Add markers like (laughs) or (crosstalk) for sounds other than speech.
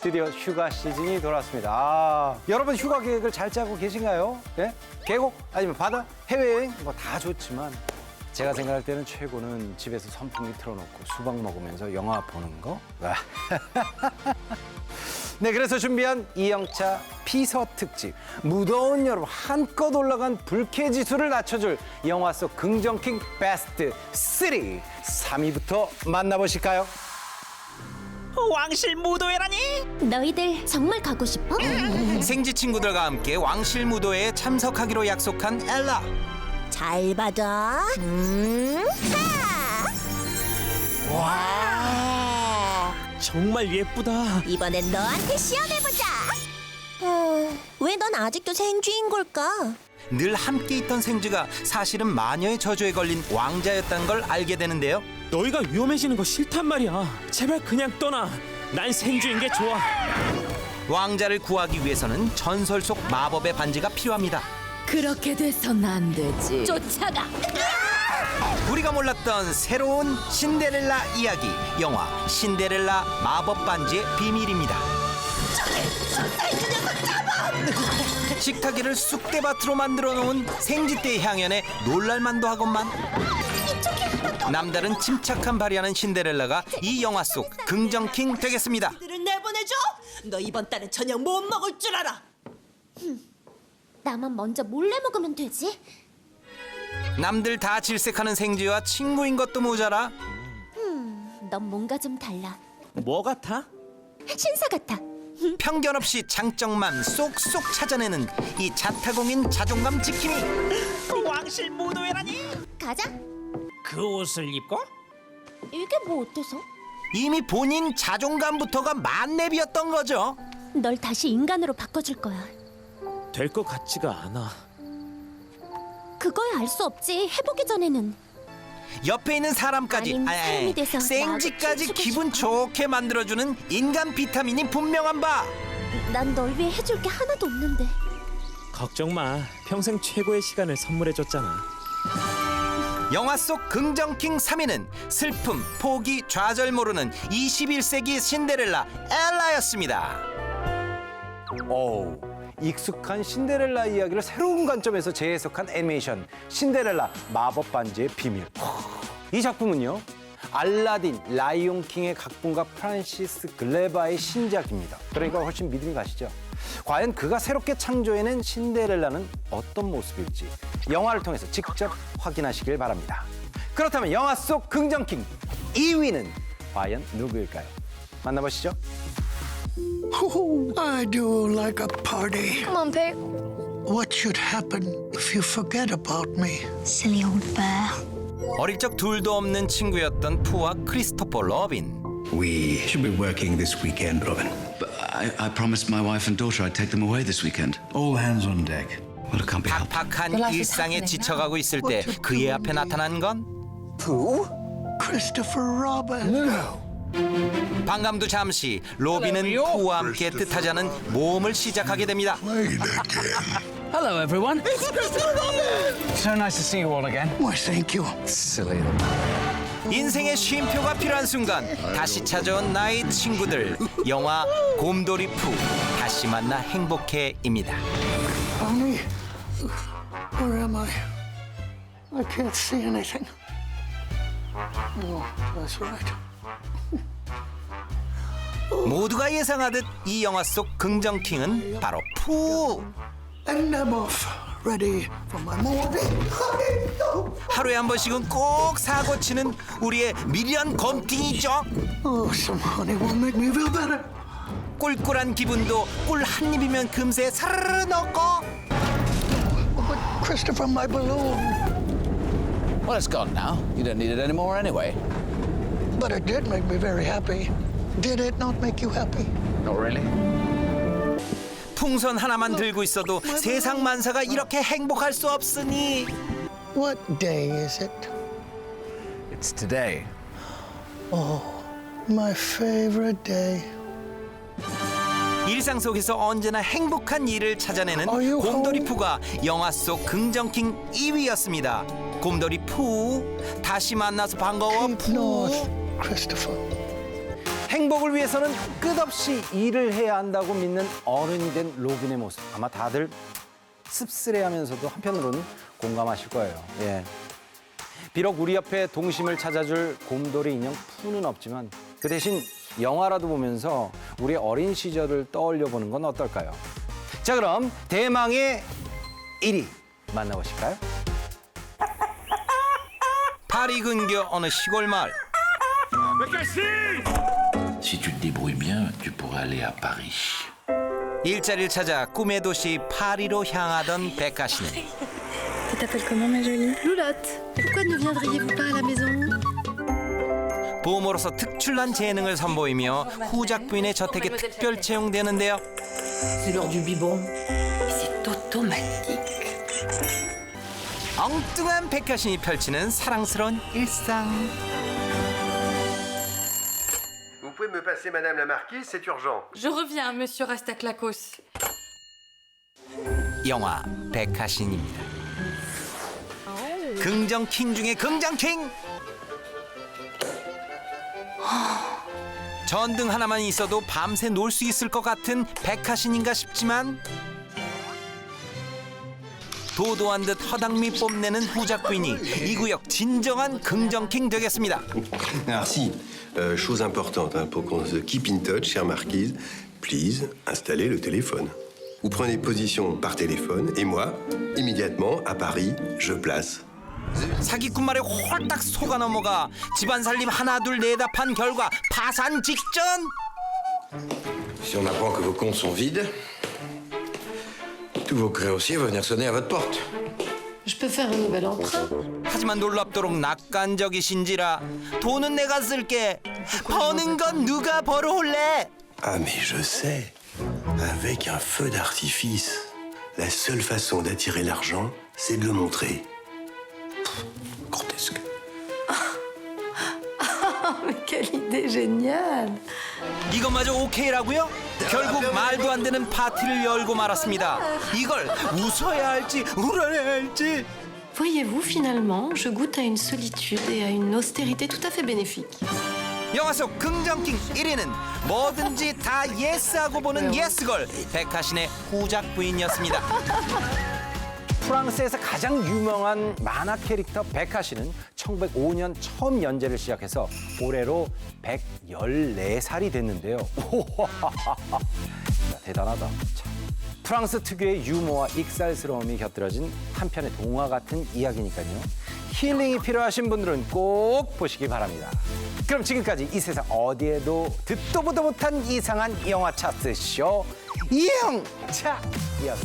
드디어 휴가 시즌이 돌아왔습니다. 아, 여러분 휴가 계획을 잘 짜고 계신가요? 예? 계곡 아니면 바다, 해외여행 뭐 다 좋지만 제가 생각할 때는 최고는 집에서 선풍기 틀어놓고 수박 먹으면서 영화 보는 거. 아. (laughs) 네, 그래서 준비한 이영차 피서 특집. 무더운 여름 한껏 올라간 불쾌 지수를 낮춰줄 영화 속 긍정킹 베스트 3. 3위부터 만나보실까요? 왕실 무도회라니? 너희들 정말 가고 싶어? 생지 친구들과 함께 왕실 무도회에 참석하기로 약속한 엘라. 잘 받아. 음, 하! 와! 정말 예쁘다. 이번엔 너한테 시험해보자. 어, 왜넌 아직도 생쥐인 걸까? 늘 함께 있던 생쥐가 사실은 마녀의 저주에 걸린 왕자였다는 걸 알게 되는데요. 너희가 위험해지는 거 싫단 말이야. 제발 그냥 떠나. 난 생주인 게 좋아. 왕자를 구하기 위해서는 전설 속 마법의 반지가 필요합니다. 그렇게 돼선 안 되지. 쫓아가. 우리가 몰랐던 새로운 신데렐라 이야기 영화 신데렐라 마법 반지의 비밀입니다. 식탁기를 쑥대밭으로 만들어 놓은 생쥐떼의 향연에 놀랄만도 하건만 남다른 침착함 발휘하는 신데렐라가 이 영화 속 긍정킹 되겠습니다. 들을 내보내줘. 너 이번 달에 저녁 못 먹을 줄 알아. 나만 먼저 몰래 먹으면 되지. 남들 다 질색하는 생쥐와 친구인 것도 모자라 넌 뭔가 좀 달라. 뭐 같아? 신사 같아. 편견 없이 장점만 쏙쏙 찾아내는 이 자타공인 자존감 지킴이 왕실 무도회라니? 가자. 그 옷을 입고? 이게 뭐 어때서? 이미 본인 자존감부터가 만렙이었던 거죠. 널 다시 인간으로 바꿔줄 거야. 될 것 같지가 않아. 그거야 알 수 없지. 해보기 전에는. 옆에 있는 사람까지 아님, 사람이 돼서 생쥐까지 나하고 기분 춤추고 좋게 만들어주는 인간 비타민이 분명한 바 난 널 위해 해줄 게 하나도 없는데. 걱정 마. 평생 최고의 시간을 선물해줬잖아. 영화 속 긍정킹 3위는 슬픔, 포기, 좌절 모르는 21세기 신데렐라 엘라였습니다. 오, 익숙한 신데렐라 이야기를 새로운 관점에서 재해석한 애니메이션 신데렐라 마법 반지의 비밀. 이 작품은요. 알라딘, 라이온킹의 각본가 프란시스 글레바의 신작입니다. 그러니까 훨씬 믿음이 가시죠. 과연 그가 새롭게 창조해낸 신데렐라는 어떤 모습일지 영화를 통해서 직접 확인하시길 바랍니다. 그렇다면 영화 속 긍정킹 2위는 과연 누구일까요? 만나보시죠. Oh, I do like a party. Come on, Pooh. What should happen if you forget about me? Silly old bear. 어릴 적 둘도 없는 친구였던 푸와 크리스토퍼 러빈. We should be working this weekend, Robin. But I, I promised my wife and daughter I'd take them away this weekend. All hands on deck. Well, it can't be helped. 팍팍한 일상에 지쳐가고 있을 때 그의 앞에 나타난 건 Christopher Robin. 반감도 잠시 로빈은 푸와 함께 뜻하자는 모험을 시작하게 됩니다. Hello, everyone. So nice to see you all again. Why, thank you. Silly. 인생의 쉼표가 필요한 순간 다시 찾아온 나의 친구들 영화 곰돌이 푸 다시 만나 행복해입니다. Honey, where am I? I can't see anything. Oh, that's right. 모두가 예상하듯 이 영화 속 긍정킹은 바로 푸 And I'm off, ready for my morning. 하루에 한 번씩은 꼭 사고 치는 우리의 미련 검팅이죠. Oh, some honey will make me feel better. 꿀꿀한 기분도 꿀 한 입이면 금세 사르르 넣고 But Christopher, my balloon. Well, it's gone now. You don't need it anymore anyway. But it did make me very happy. Did it not make you happy? Not really. 풍선 하나만 들고 있어도 세상 만사가 이렇게 행복할 수 없으니 What day is it? It's today. My favorite day. 일상 속에서 언제나 행복한 일을 찾아내는 아유, 곰돌이. 푸가 영화 속 긍정킹 2위였습니다. 곰돌이 푸 다시 만나서 반가워 Keep 푸. 행복을 위해서는 끝없이 일을 해야 한다고 믿는 어른이 된 로빈의 모습 아마 다들 씁쓸해하면서도 한편으로는 공감하실 거예요. 예. 비록 우리 옆에 동심을 찾아줄 곰돌이 인형 푸는 없지만 그 대신 영화라도 보면서 우리 어린 시절을 떠올려 보는 건 어떨까요? 자 그럼 대망의 1위 만나보실까요? 파리 근교 어느 시골 마을 Si tu te débrouilles bien, tu pourrais aller à Paris. 일자리를 찾아 꿈의 도시 파리로 향하던 백가 씨는 Tu t'appelles comment, ma jolie Loulotte. Pourquoi ne viendriez-vous pas à la maison 부모로서 특출난 재능을 선보이며 후작 부인의 저택에 특별 채용되는데요. 엉뚱한 백화신이 펼치는 사랑스러운 일상. Vous pouvez me passer Madame la Marquise, c'est urgent. Je reviens, monsieur Rastaclacos. 영화 백화신입니다. 긍정 킹 중에 긍정 킹. 전등 하나만 있어도 밤새 놀 수 있을 것 같은 백화신인가 싶지만 도도한 듯 허당미 뽐내는 후작 부인이 이 구역 진정한 긍정 킹 되겠습니다. Merci. Euh, chose importante, hein, pour qu'on se keep in touch, chère Marquise, please installez le téléphone. Vous prenez position par téléphone et moi, immédiatement, à Paris, je place. 사기꾼 말에 홀딱 속아 넘어가 집안 살림 하나 둘 내답한 결과 파산 직전. Si on apprend que vos comptes sont vides, tous vos créanciers vont venir sonner à votre porte. Je peux faire un nouvel emprunt 하지만 놀랍도록 낙관적이신지라 돈은 내가 쓸게 버는 건 누가 벌어올래 Ah mais je sais, avec un feu d'artifice, la seule façon d'attirer l'argent, c'est de le montrer. Grotesque. Quelle idée géniale 이것마저 오케이라고요? 결국 말도 안 되는 파티를 열고 말았습니다 이걸 웃어야 할지 울어야 할지 Voyez-vous, finalement, je goûte à une solitude et à une austérité tout à fait bénéfique. 영화 속 긍정킹 1위는 뭐든지 다 예스하고 보는 예스걸 백하신의 후작 부인이었습니다 프랑스에서 가장 유명한 만화 캐릭터 백화 씨는 1905년 처음 연재를 시작해서 올해로 114살이 됐는데요. 야, (laughs) 대단하다. 참. 프랑스 특유의 유머와 익살스러움이 곁들여진 한 편의 동화 같은 이야기니까요. 힐링이 필요하신 분들은 꼭 보시기 바랍니다. 그럼 지금까지 이 세상 어디에도 듣도 보도 못한 이상한 영화 차트 쇼 이영차였습니다.